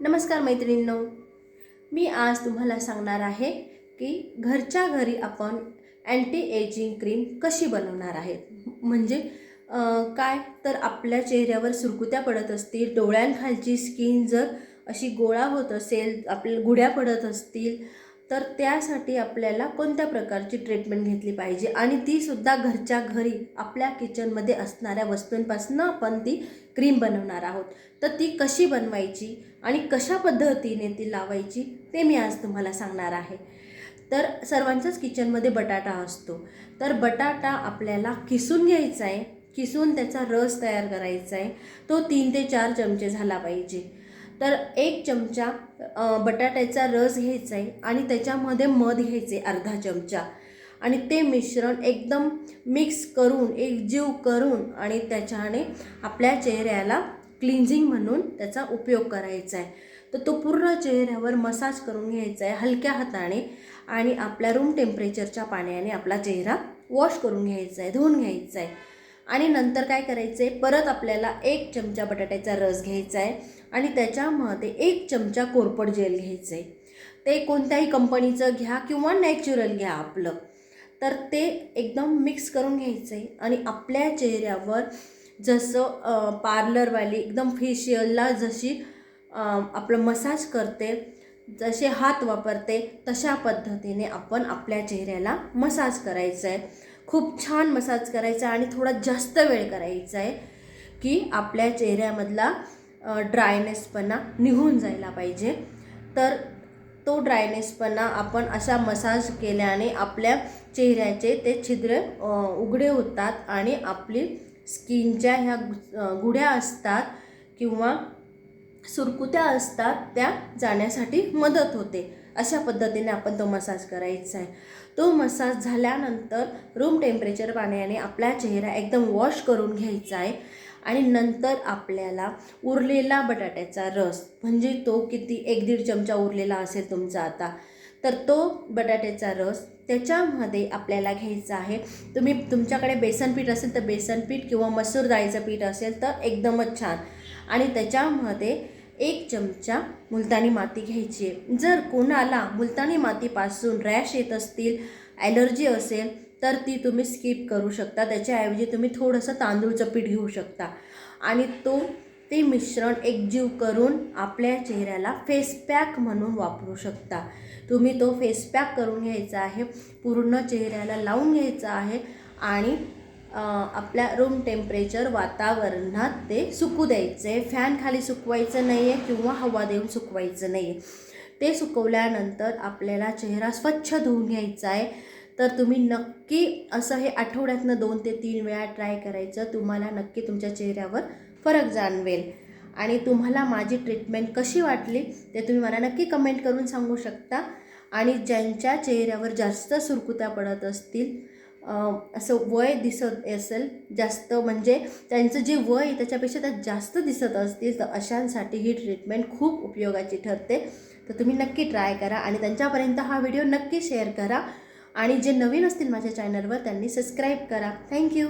नमस्कार मैत्रिणींनो. मी आज तुम्हाला सांगणार आहे की घरच्या घरी आपण अँटी एजिंग क्रीम कशी बनवणार आहेत म्हणजे काय? तर आपल्या चेहऱ्यावर सुरकुत्या पडत असतील डोळ्यांखालची स्किन जर अशी गोळा होत असेल आपल्या गुड्या पडत असतील तर त्यासाठी आपल्याला कोणत्या प्रकारची ट्रीटमेंट घेतली पाहिजे? आणि तीसुद्धा घरच्या घरी आपल्या किचनमध्ये असणाऱ्या वस्तूंपासून आपण ती क्रीम बनवणार आहोत. तर ती कशी बनवायची आणि कशा पद्धतीने ती लावायची ते मी आज तुम्हाला सांगणार आहे. तर सर्वांच्याच किचनमध्ये बटाटा असतो. तर बटाटा आपल्याला किसून घ्यायचा आहे. किसून त्याचा रस तयार करायचा आहे. तो तीन ते चार चमचे झाला पाहिजे. तर एक चमचा बटाट्याचा रस घ्यायचा आहे आणि त्याच्यामध्ये मध घ्यायचे अर्धा चमचा. आणि ते मिश्रण एकदम मिक्स करून एकजीव करून आणि त्याच्याने आपल्या चेहऱ्याला क्लिन्झिंग म्हणून त्याचा उपयोग करायचा आहे. तर तो पूर्ण चेहऱ्यावर मसाज करून घ्यायचा आहे हलक्या हाताने आणि आपल्या रूम टेम्परेचरच्या पाण्याने आपला चेहरा वॉश करून घ्यायचा आहे धुवून घ्यायचा आहे. आणि नंतर काय करायचं आहे परत आपल्याला एक चमचा बटाट्याचा रस घ्यायचा आहे. आणि त्याच्यामध्ये एक चमचा कोरपड जेल घ्यायचं आहे ते कोणत्याही कंपनीचं घ्या किंवा नॅचरल घ्या आपलं. तर ते एकदम मिक्स करून घ्यायचं आहे आणि आपल्या चेहऱ्यावर जसं पार्लरवाली एकदम फेशियलला जशी आपलं मसाज करते जसे हात वापरते तशा पद्धतीने आपण आपल्या चेहऱ्याला मसाज करायचा आहे खूप छान मसाज करायचा आहे आणि थोडा जास्त वेळ करायचा आहे की आपल्या चेहऱ्यामधला ड्रायनेसपणा निघून जायला पाहिजे. तर तो ड्रायनेसपणा आपण असा मसाज केल्याने आपल्या चेहऱ्याचे ते छिद्र उघडे होतात आणि आपली स्किनच्या ह्या गुढ्या असतात किंवा सुरकुत्या असतात त्या जाण्यासाठी मदत होते. अशा पद्धतीने आपण तो मसाज करायचा आहे. तो मसाज झाल्यानंतर रूम टेम्परेचर पाण्याने आपला चेहरा एकदम वॉश करून घ्यायचा आहे. आणि नंतर आपल्याला उरलेला बटाट्याचा रस म्हणजे तो किती एक दीड चमचा उरलेला असेल तुमचा आता तर तो बटाट्याचा रस त्याच्यामध्ये आपल्याला घ्यायचा आहे. तुम्ही तुमच्याकडे बेसन पीठ असेल तर बेसन पीठ किंवा मसूर डाळीचं पीठ असेल तर एकदमच छान. आणि त्याच्यामध्ये एक चमचा मुलतानी माती घ्यायची आहे. जर कोणाला मुलतानी मातीपासून रॅश येत असतील ॲलर्जी असेल तर ती तुम्ही स्किप करू शकता. त्याच्याऐवजी तुम्ही थोडंसं तांदूळचं पीठ घेऊ शकता. आणि तो ते मिश्रण एकजीव करून आपल्या चेहऱ्याला फेस पॅक म्हणून वापरू शकता. तुम्ही तो फेस पॅक करून घ्यायचा आहे पूर्ण चेहऱ्याला लावून घ्यायचा आहे आणि आपल्या रूम टेम्परेचर वातावरणात ते सुकू द्यायचे. फॅन खाली सुकवायचं नाही आहे किंवा हवा देऊन सुकवायचं नाही आहे ते सुकवल्यानंतर आपल्याला चेहरा स्वच्छ धुवून घ्यायचा आहे. तर तुम्ही नक्की असं हे आठवड्यातनं दोन ते तीन वेळा ट्राय करायचं. तुम्हाला नक्की तुमच्या चेहऱ्यावर फरक जाणवेल. आणि तुम्हाला माझी ट्रीटमेंट कशी वाटली ते तुम्ही मला नक्की कमेंट करून सांगू शकता. आणि ज्यांच्या चेहऱ्यावर जास्त सुरकुत्या पडत असतील असं वय दिसत असेल जास्त म्हणजे त्यांचं जे वय त्याच्यापेक्षा त्यात जास्त दिसत असतील तर अशांसाठी ही ट्रीटमेंट खूप उपयोगाची ठरते. तर तुम्ही नक्की ट्राय करा आणि त्यांच्यापर्यंत हा व्हिडिओ नक्की शेअर करा. आणि जे नवीन असतील माझ्या चॅनलवर त्यांनी सबस्क्राईब करा. थँक्यू